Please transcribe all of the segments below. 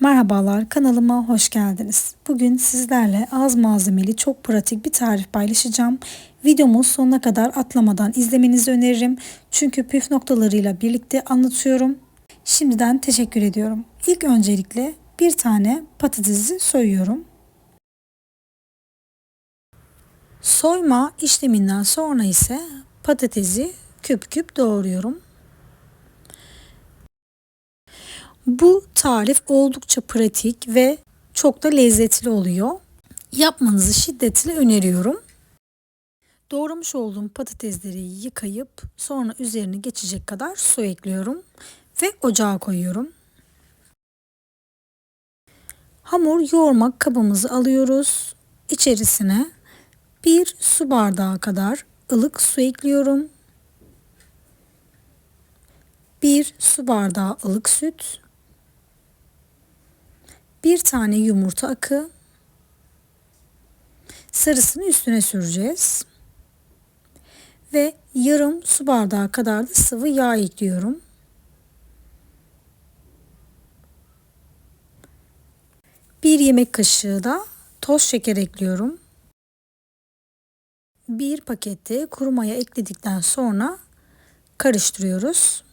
Merhabalar kanalıma hoş geldiniz. Bugün sizlerle az malzemeli çok pratik bir tarif paylaşacağım. Videomu sonuna kadar atlamadan izlemenizi öneririm. Çünkü püf noktalarıyla birlikte anlatıyorum. Şimdiden teşekkür ediyorum. İlk öncelikle bir tane patatesi soyuyorum. Soyma işleminden sonra ise patatesi küp küp doğruyorum. Bu tarif oldukça pratik ve çok da lezzetli oluyor. Yapmanızı şiddetle öneriyorum. Doğramış olduğum patatesleri yıkayıp sonra üzerine geçecek kadar su ekliyorum ve ocağa koyuyorum. Hamur yoğurmak kabımızı alıyoruz. İçerisine bir su bardağı kadar ılık su ekliyorum. Bir su bardağı ılık süt bir tane yumurta akı sarısını üstüne süreceğiz. Ve yarım su bardağı kadar da sıvı yağ ekliyorum. Bir yemek kaşığı da toz şeker ekliyorum. Bir pakette kuru maya ekledikten sonra karıştırıyoruz.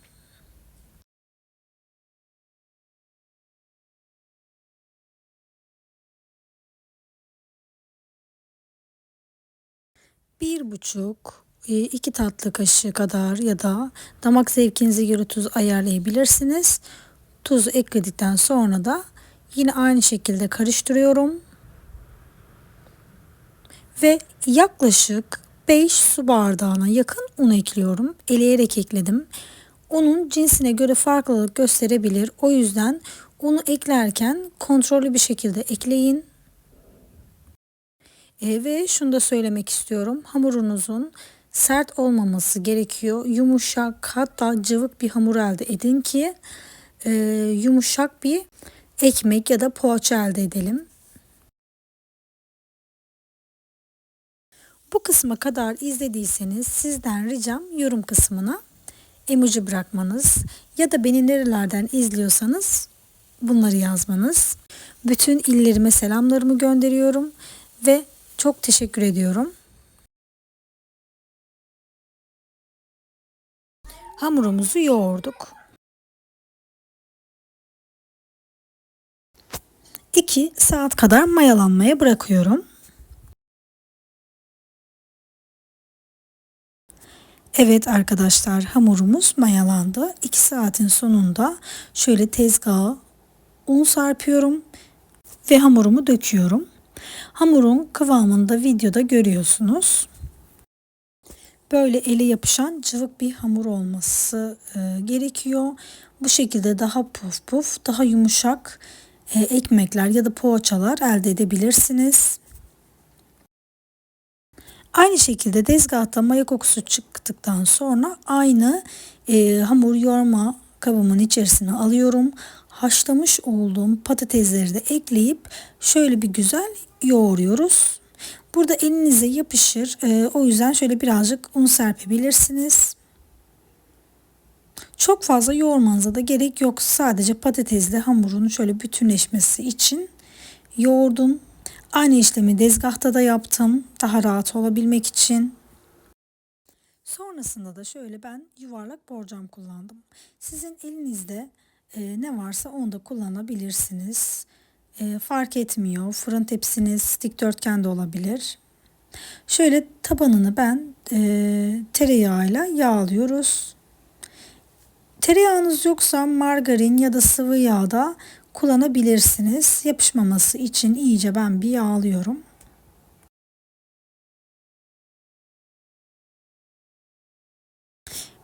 Bir buçuk e, iki tatlı kaşığı kadar ya da damak zevkinize göre tuz ayarlayabilirsiniz. Tuzu ekledikten sonra da yine aynı şekilde karıştırıyorum. Ve yaklaşık 5 su bardağına yakın un ekliyorum. Eleyerek ekledim. Unun cinsine göre farklılık gösterebilir. O yüzden unu eklerken kontrollü bir şekilde ekleyin. E, ve şunu da söylemek istiyorum. Hamurunuzun sert olmaması gerekiyor. Yumuşak hatta cıvık bir hamur elde edin ki e, yumuşak bir ekmek ya da poğaça elde edelim. Bu kısma kadar izlediyseniz sizden ricam yorum kısmına emoji bırakmanız ya da beni nerelerden izliyorsanız bunları yazmanız. Bütün illerime selamlarımı gönderiyorum ve çok teşekkür ediyorum. Hamurumuzu yoğurduk. 2 saat kadar mayalanmaya bırakıyorum. Evet arkadaşlar hamurumuz mayalandı. 2 saatin sonunda şöyle tezgaha un sarpıyorum ve hamurumu döküyorum. Hamurun kıvamını da videoda görüyorsunuz. Böyle ele yapışan cıvık bir hamur olması e, gerekiyor. Bu şekilde daha puf puf, daha yumuşak e, ekmekler ya da poğaçalar elde edebilirsiniz. Aynı şekilde tezgahta maya kokusu çıktıktan sonra aynı e, hamur yoğurma kabımın içerisine alıyorum. Haşlamış olduğum patatesleri de ekleyip şöyle bir güzel yoğuruyoruz. Burada elinize yapışır. E, o yüzden şöyle birazcık un serpebilirsiniz. Çok fazla yoğurmanıza da gerek yok. Sadece patatesle hamurun şöyle bütünleşmesi için yoğurdum. Aynı işlemi dezgahta da yaptım. Daha rahat olabilmek için. Sonrasında da şöyle ben yuvarlak borcam kullandım. Sizin elinizde e, ne varsa onu da kullanabilirsiniz. E, fark etmiyor. Fırın tepsiniz dikdörtgen de olabilir. Şöyle tabanını ben e, tereyağıyla yağlıyoruz. Tereyağınız yoksa margarin ya da sıvı yağ da kullanabilirsiniz. Yapışmaması için iyice ben bir yağlıyorum.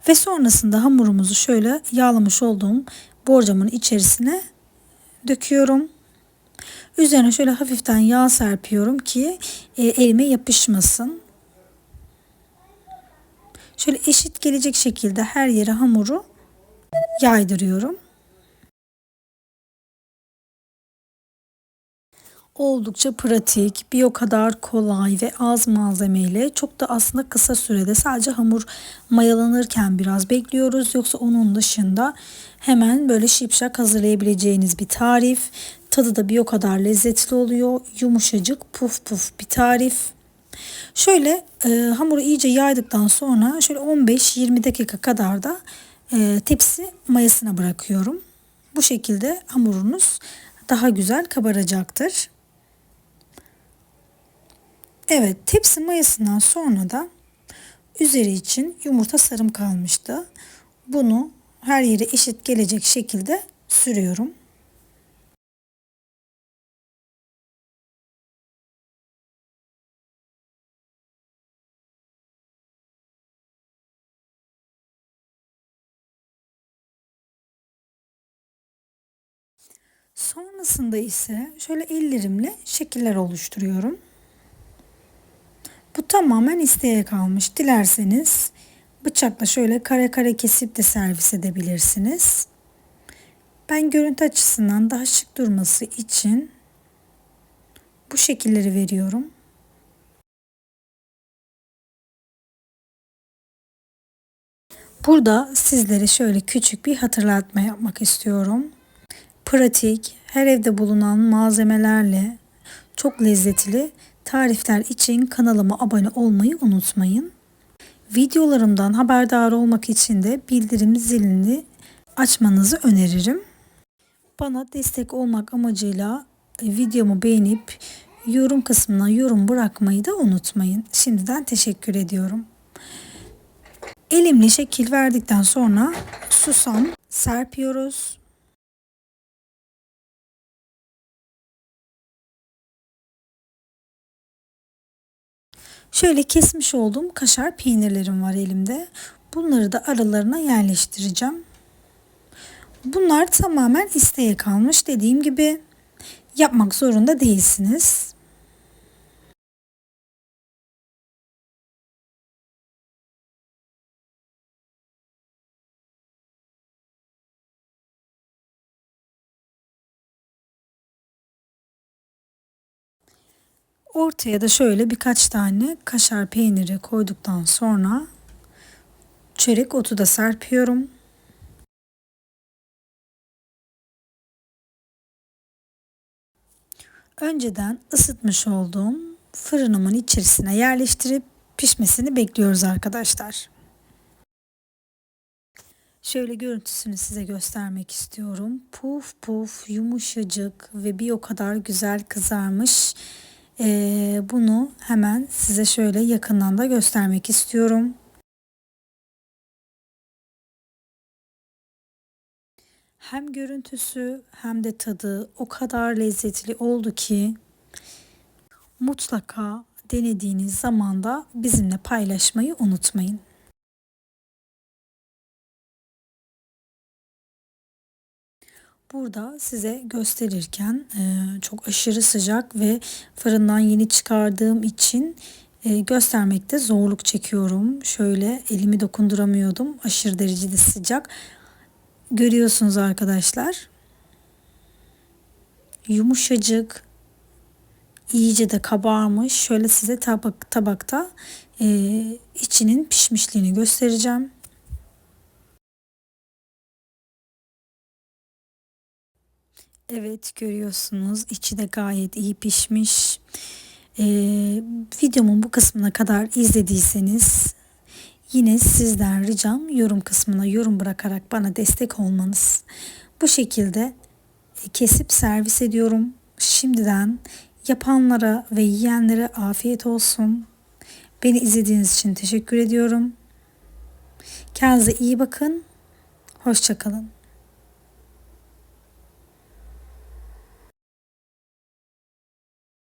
Ve sonrasında hamurumuzu şöyle yağlamış olduğum borcamın içerisine döküyorum. Üzerine şöyle hafiften yağ serpiyorum ki e, elime yapışmasın. Şöyle eşit gelecek şekilde her yere hamuru yaydırıyorum. Oldukça pratik, bir o kadar kolay ve az malzemeyle çok da aslında kısa sürede sadece hamur mayalanırken biraz bekliyoruz. Yoksa onun dışında hemen böyle şipşak hazırlayabileceğiniz bir tarif. Tadı da bir o kadar lezzetli oluyor. Yumuşacık puf puf bir tarif. Şöyle e, hamuru iyice yaydıktan sonra şöyle 15-20 dakika kadar da e, tepsi mayasına bırakıyorum. Bu şekilde hamurunuz daha güzel kabaracaktır. Evet tepsi mayasından sonra da üzeri için yumurta sarım kalmıştı. Bunu her yere eşit gelecek şekilde sürüyorum. Sonrasında ise şöyle ellerimle şekiller oluşturuyorum. Bu tamamen isteğe kalmış. Dilerseniz bıçakla şöyle kare kare kesip de servis edebilirsiniz. Ben görüntü açısından daha şık durması için bu şekilleri veriyorum. Burada sizlere şöyle küçük bir hatırlatma yapmak istiyorum. Pratik, her evde bulunan malzemelerle çok lezzetli tarifler için kanalıma abone olmayı unutmayın. Videolarımdan haberdar olmak için de bildirim zilini açmanızı öneririm. Bana destek olmak amacıyla videomu beğenip yorum kısmına yorum bırakmayı da unutmayın. Şimdiden teşekkür ediyorum. Elimle şekil verdikten sonra susam serpiyoruz. Şöyle kesmiş olduğum kaşar peynirlerim var elimde. Bunları da aralarına yerleştireceğim. Bunlar tamamen isteğe kalmış. Dediğim gibi yapmak zorunda değilsiniz. Ortaya da şöyle birkaç tane kaşar peyniri koyduktan sonra çörek otu da serpiyorum. Önceden ısıtmış olduğum fırınımın içerisine yerleştirip pişmesini bekliyoruz arkadaşlar. Şöyle görüntüsünü size göstermek istiyorum. Puf puf yumuşacık ve bir o kadar güzel kızarmış. Ee, bunu hemen size şöyle yakından da göstermek istiyorum. Hem görüntüsü hem de tadı o kadar lezzetli oldu ki mutlaka denediğiniz zaman da bizimle paylaşmayı unutmayın. Burada size gösterirken e, çok aşırı sıcak ve fırından yeni çıkardığım için e, göstermekte zorluk çekiyorum. Şöyle elimi dokunduramıyordum. Aşırı derecede sıcak. Görüyorsunuz arkadaşlar. Yumuşacık. iyice de kabarmış. Şöyle size tabak, tabakta e, içinin pişmişliğini göstereceğim. Evet görüyorsunuz içi de gayet iyi pişmiş. Ee, videomun bu kısmına kadar izlediyseniz yine sizden ricam yorum kısmına yorum bırakarak bana destek olmanız. Bu şekilde e, kesip servis ediyorum. Şimdiden yapanlara ve yiyenlere afiyet olsun. Beni izlediğiniz için teşekkür ediyorum. Kendinize iyi bakın. Hoşçakalın.